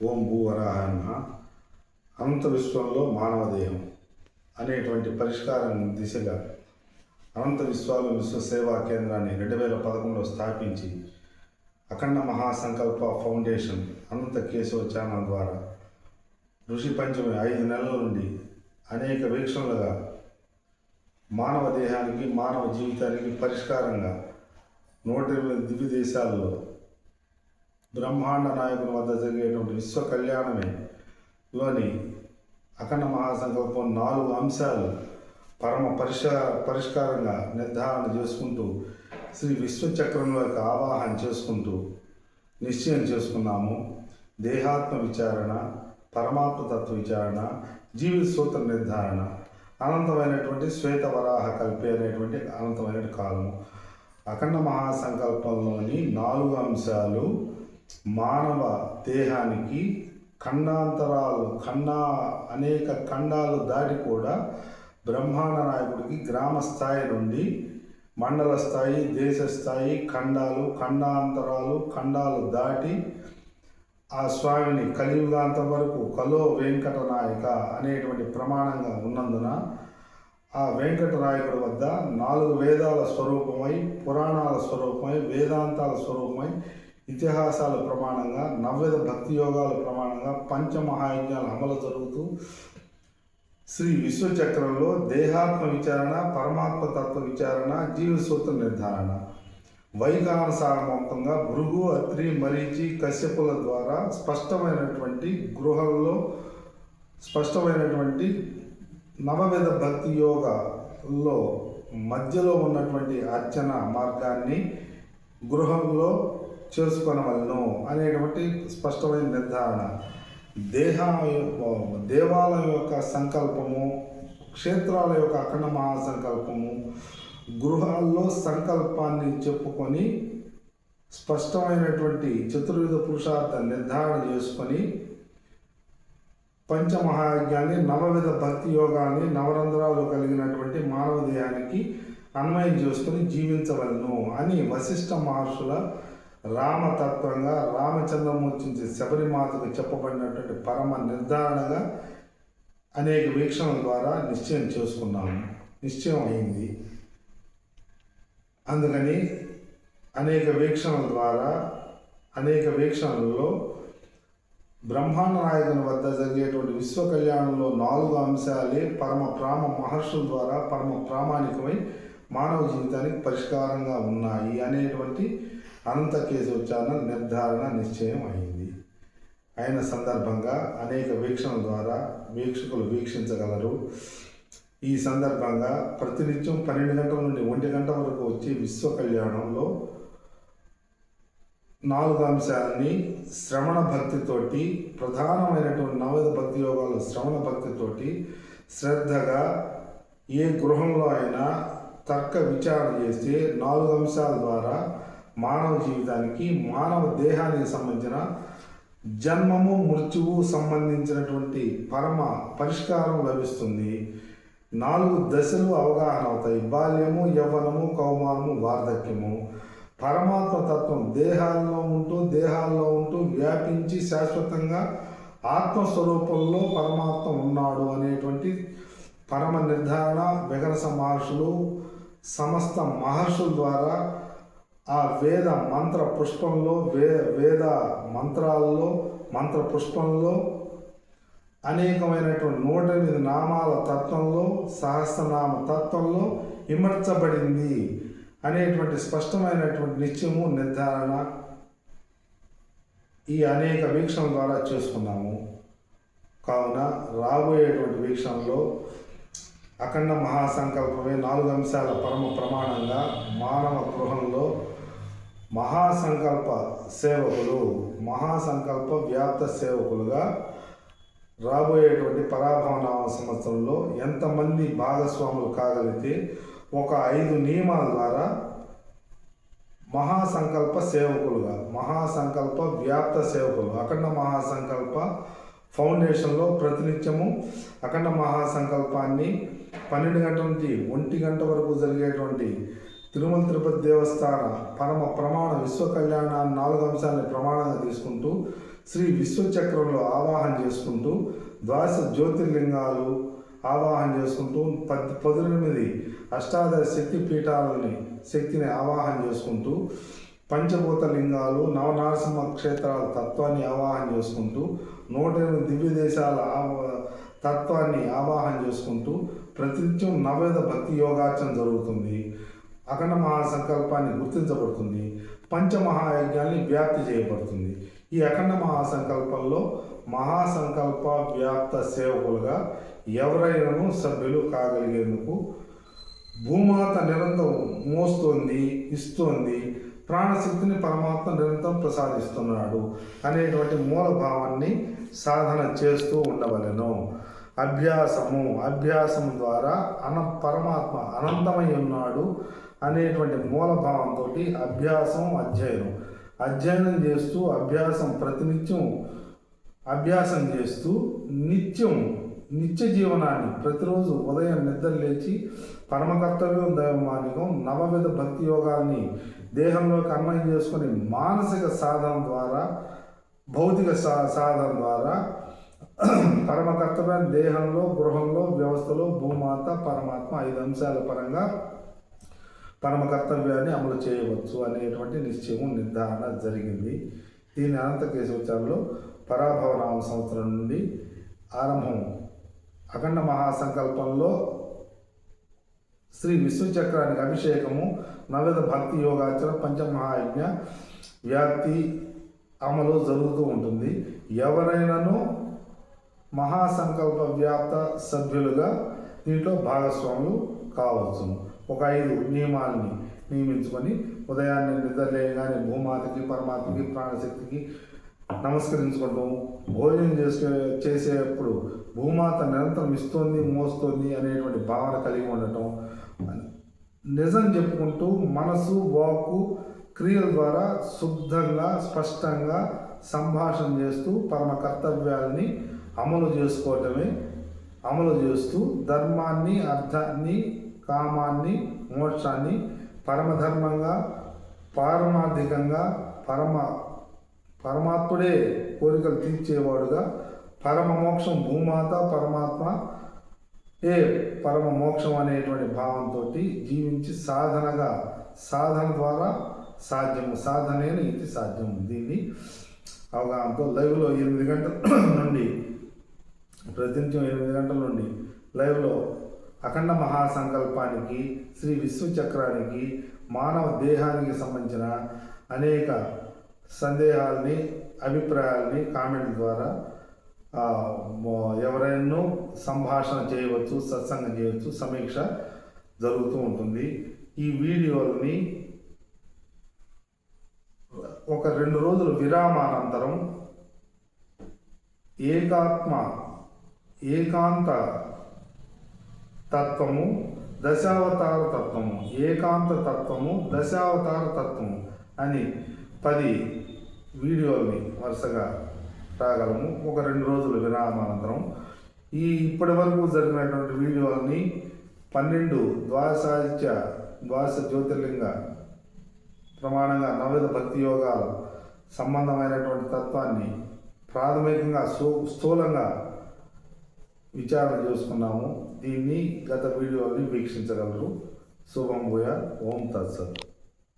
ఓం భూ వరాహ అనంత విశ్వంలో మానవ దేహం అనేటువంటి పరిష్కారం దిశగా అనంత విశ్వాలు విశ్వ సేవా కేంద్రాన్ని రెండు వేల పదకొండులో స్థాపించి అఖండ మహాసంకల్ప ఫౌండేషన్ అనంత కేశవ ఛానల్ ద్వారా ఋషి పంచమి ఐదు నెలల నుండి అనేక వీక్షణలుగా మానవ దేహానికి మానవ జీవితానికి పరిష్కారంగా నూట ఇరవై దివ్య దేశాల్లో బ్రహ్మాండ నాయకుని వద్ద జరిగేటువంటి విశ్వ కళ్యాణమే. లోని అఖండ మహాసంకల్పం నాలుగు అంశాలు పరమ పరిష పరిష్కారంగా నిర్ధారణ చేసుకుంటూ శ్రీ విశ్వచక్రం యొక్క ఆవాహన చేసుకుంటూ నిశ్చయం చేసుకున్నాము. దేహాత్మ విచారణ పరమాత్మతత్వ విచారణ జీవిత సూత్ర నిర్ధారణ అనంతమైనటువంటి శ్వేత వరాహ కల్పి అనేటువంటి అనంతమైన కాలము. అఖండ మహాసంకల్పంలోని నాలుగు అంశాలు మానవ దేహానికి ఖండాంతరాలు ఖండా అనేక ఖండాలు దాటి కూడా బ్రహ్మాండ నాయకుడికి గ్రామ స్థాయి నుండి మండల స్థాయి దేశ స్థాయి ఖండాలు ఖండాంతరాలు ఖండాలు దాటి ఆ స్వామిని కలియుగాంత వరకు కలో వెంకట నాయక అనేటువంటి ప్రమాణంగా ఉన్నందున ఆ వెంకట నాయకుడి వద్ద నాలుగు వేదాల స్వరూపమై పురాణాల స్వరూపమై వేదాంతాల స్వరూపమై ఇతిహాసాల ప్రమాణంగా నవ్వేద భక్తి యోగాల ప్రమాణంగా పంచమహాయజ్ఞాలు అమలు జరుగుతూ శ్రీ విశ్వచక్రంలో దేహాత్మ విచారణ పరమాత్మ తత్వ విచారణ జీవసూత్ర నిర్ధారణ. వైఖానసారవంతంగా భృగు అత్రి మరీచి కశ్యపుల ద్వారా స్పష్టమైనటువంటి గృహంలో స్పష్టమైనటువంటి నవవిధ భక్తి యోగలో మధ్యలో ఉన్నటువంటి అర్చన మార్గాన్ని గృహంలో చేసుకొనవలను అనేటువంటి స్పష్టమైన నిర్ధారణ. దేహ దేవాలయం యొక్క సంకల్పము క్షేత్రాల యొక్క అఖండ మహాసంకల్పము గృహాల్లో సంకల్పాన్ని చెప్పుకొని స్పష్టమైనటువంటి చతుర్విధ పురుషార్థ నిర్ధారణ చేసుకొని పంచమహాయజ్ఞాన్ని నవవిధ భక్తి యోగాన్ని నవరంధ్రాలు కలిగినటువంటి మానవ దేహానికి అన్వయం చేసుకుని జీవించవలను అని వశిష్ఠ మహర్షుల రామతత్వంగా రామచంద్రమూర్తి శబరిమాతకు చెప్పబడినటువంటి పరమ నిర్ధారణగా అనేక వీక్షణల ద్వారా నిశ్చయం చేసుకున్నాము. నిశ్చయం అయింది. అందుకని అనేక వీక్షణల ద్వారా అనేక వీక్షణలలో బ్రహ్మాండ నాయకుని వద్ద జరిగేటువంటి విశ్వ కళ్యాణంలో నాలుగు అంశాలే పరమ ప్రామ మహర్షుల ద్వారా పరమ ప్రామాణికమై మానవ జీవితానికి పరిష్కారంగా ఉన్నాయి అనేటువంటి అనంత కేసు ఉచ్చారణ నిర్ధారణ నిశ్చయం అయింది అయిన సందర్భంగా అనేక వీక్షణల ద్వారా వీక్షకులు వీక్షించగలరు. ఈ సందర్భంగా ప్రతినిత్యం పన్నెండు గంటల నుండి ఒంటి గంట వరకు వచ్చి విశ్వ కళ్యాణంలో నాలుగు అంశాలని శ్రవణ భక్తితోటి ప్రధానమైనటువంటి నవద భక్తి యోగాలు శ్రవణ భక్తితోటి శ్రద్ధగా ఏ గృహంలో అయినా తర్క విచారణ చేస్తే నాలుగు అంశాల ద్వారా మానవ జీవితానికి మానవ దేహానికి సంబంధించిన జన్మము మృత్యువు సంబంధించినటువంటి పరమ పరిష్కారం లభిస్తుంది. నాలుగు దశలు అవగాహన అవుతాయి. బాల్యము యవ్వనము కౌమారము వార్ధక్యము. పరమాత్మ తత్వం దేహాల్లో ఉంటూ దేహాల్లో ఉంటూ వ్యాపించి శాశ్వతంగా ఆత్మస్వరూపంలో పరమాత్మ ఉన్నాడు అనేటువంటి పరమ నిర్ధారణ వెగరస మహర్షులు సమస్త మహర్షుల ద్వారా ఆ వేద మంత్ర పుష్పంలో వే వేద మంత్రాల్లో మంత్ర పుష్పంలో అనేకమైనటువంటి నూట ఎనిమిది నామాల తత్వంలో సహస్రనామ తత్వంలో ఇమర్చబడింది అనేటువంటి స్పష్టమైనటువంటి నిత్యము నిర్ధారణ ఈ అనేక వీక్షణ ద్వారా చేసుకున్నాము. కావున రాబోయేటువంటి వీక్షణలో అఖండ మహాసంకల్పమే నాలుగు అంశాల పరమ ప్రమాణంగా మానవ గృహంలో మహాసంకల్ప సేవకులు మహాసంకల్ప వ్యాప్త సేవకులుగా రాబోయేటువంటి పరాభవనామ సంవత్సరంలో ఎంతమంది భాగస్వాములు కాగలిగితే ఒక ఐదు నియమాల ద్వారా మహాసంకల్ప సేవకులుగా మహాసంకల్ప వ్యాప్త సేవకులు అఖండ మహాసంకల్ప ఫౌండేషన్లో ప్రతినిత్యము అఖండ మహాసంకల్పాన్ని పన్నెండు గంటల నుంచి ఒంటి గంట వరకు జరిగేటువంటి తిరుమల తిరుపతి దేవస్థాన పరమ ప్రమాణ విశ్వ కళ్యాణాన్ని నాలుగు అంశాలని ప్రమాణంగా తీసుకుంటూ శ్రీ విశ్వచక్రంలో ఆవాహన చేసుకుంటూ ద్వాదశ జ్యోతిర్లింగాలు ఆవాహన చేసుకుంటూ పద్ పద్దెనిమిది అష్టాదశ శక్తి పీఠాలని శక్తిని ఆవాహన చేసుకుంటూ పంచభూత లింగాలు నవనారసింహ క్షేత్రాల తత్వాన్ని ఆవాహన చేసుకుంటూ నూట ఎనిమిది దివ్య దేశాల తత్వాన్ని ఆవాహన చేసుకుంటూ ప్రతినిత్యం నవేద భక్తి యోగార్చన జరుగుతుంది. అఖండ మహాసంకల్పాన్ని గుర్తించబడుతుంది. పంచమహాయజ్ఞాన్ని వ్యాప్తి చేయబడుతుంది. ఈ అఖండ మహాసంకల్పంలో మహాసంకల్ప వ్యాప్త సేవకులుగా ఎవరైనాను సభ్యులు కాగలిగేందుకు భూమాత నిరంతరం మోస్తోంది ఇస్తోంది. ప్రాణశక్తిని పరమాత్మ నిరంతరం ప్రసాదిస్తున్నాడు అనేటువంటి మూలభావాన్ని సాధన చేస్తూ ఉండవలెను. అభ్యాసము అభ్యాసం ద్వారా అన పరమాత్మ అనంతమై ఉన్నాడు అనేటువంటి మూలభావంతో అభ్యాసం అధ్యయనం. అధ్యయనం చేస్తూ అభ్యాసం ప్రతినిత్యం అభ్యాసం చేస్తూ నిత్యం నిత్య జీవనాన్ని ప్రతిరోజు ఉదయం నిద్ర లేచి పరమకర్తవ్యం దైవమానికం నవవిధ భక్తి యోగాల్ని దేహంలోకి అన్వయం చేసుకొని మానసిక సాధన ద్వారా భౌతిక సా సాధన ద్వారా పరమ కర్తవ్యం దేహంలో గృహంలో వ్యవస్థలో భూమాత పరమాత్మ ఐదు అంశాల పరంగా పరమ కర్తవ్యాన్ని అమలు చేయవచ్చు అనేటువంటి నిశ్చయం నిర్ధారణ జరిగింది. దీని అనంత కేశవచారంలో పరాభవ సంవత్సరం నుండి ఆరంభం. అఖండ మహాసంకల్పంలో శ్రీ విశ్వచక్రానికి అభిషేకము నవద భక్తి యోగాచరణ పంచమహాయజ్ఞ వ్యాప్తి అమలు జరుగుతూ ఉంటుంది. ఎవరైనాను మహాసంకల్ప వ్యాప్త సభ్యులుగా దీంట్లో భాగస్వాములు కావచ్చు. ఒక ఐదు నియమాలని నియమించుకొని ఉదయాన్నే నిద్రలేయగానే భూమాతకి పరమాత్మకి ప్రాణశక్తికి నమస్కరించుకోవటం భోజనం చేసే చేసేటప్పుడు భూమాత నిరంతరం ఇస్తోంది మోస్తోంది అనేటువంటి భావన కలిగి ఉండటం నిజం చెప్పుకుంటూ మనసు వాకు క్రియల ద్వారా శుద్ధంగా స్పష్టంగా సంభాషణ చేస్తూ పరమ కర్తవ్యాలని అమలు చేసుకోవటమే అమలు చేస్తూ ధర్మాన్ని అర్థాన్ని కామాన్ని మోక్షాన్ని పరమధర్మంగా పారమార్థికంగా పరమ పరమాత్ముడే కోరికలు తీర్చేవాడుగా పరమ మోక్షం భూమాత పరమాత్మ ఏ పరమ మోక్షం అనేటువంటి భావంతో జీవించి సాధనగా సాధన ద్వారా సాధ్యము సాధనేన ఇది సాధ్యం దీన్ని అవగాహనతో లైవ్లో ఎనిమిది గంటల నుండి ప్రతినిత్యం ఎనిమిది గంటల నుండి లైవ్లో అఖండ మహాసంకల్పానికి శ్రీ విశ్వచక్రానికి మానవ దేహానికి సంబంధించిన అనేక సందేహాలని అభిప్రాయాలని కామెంట్ ద్వారా ఎవరైనా సంభాషణ చేయవచ్చు సత్సంగం చేయవచ్చు సమీక్ష జరుగుతూ ఉంటుంది. ఈ వీడియోలని ఒక రెండు రోజుల విరామానంతరం ఏకాత్మ ఏకాంత తత్వము దశావతార తత్వము. ఏకాంత తత్వము దశావతార తత్వము అని పది వీడియోల్ని వరుసగా రాగలము. ఒక రెండు రోజుల విరామానంతరం. ఈ ఇప్పటి వరకు జరిగినటువంటి వీడియోల్ని పన్నెండు ద్వాదశాదిత్య ద్వాదశ జ్యోతిర్లింగ ప్రమాణంగా నవవిధ భక్తి యోగాల సంబంధమైనటువంటి తత్వాన్ని ప్రాథమికంగా స్థూ స్థూలంగా విచారణ చేసుకున్నాము. దీన్ని గత వీడియోని వీక్షించగలరు. శుభం భూయ. ఓం తత్సత్.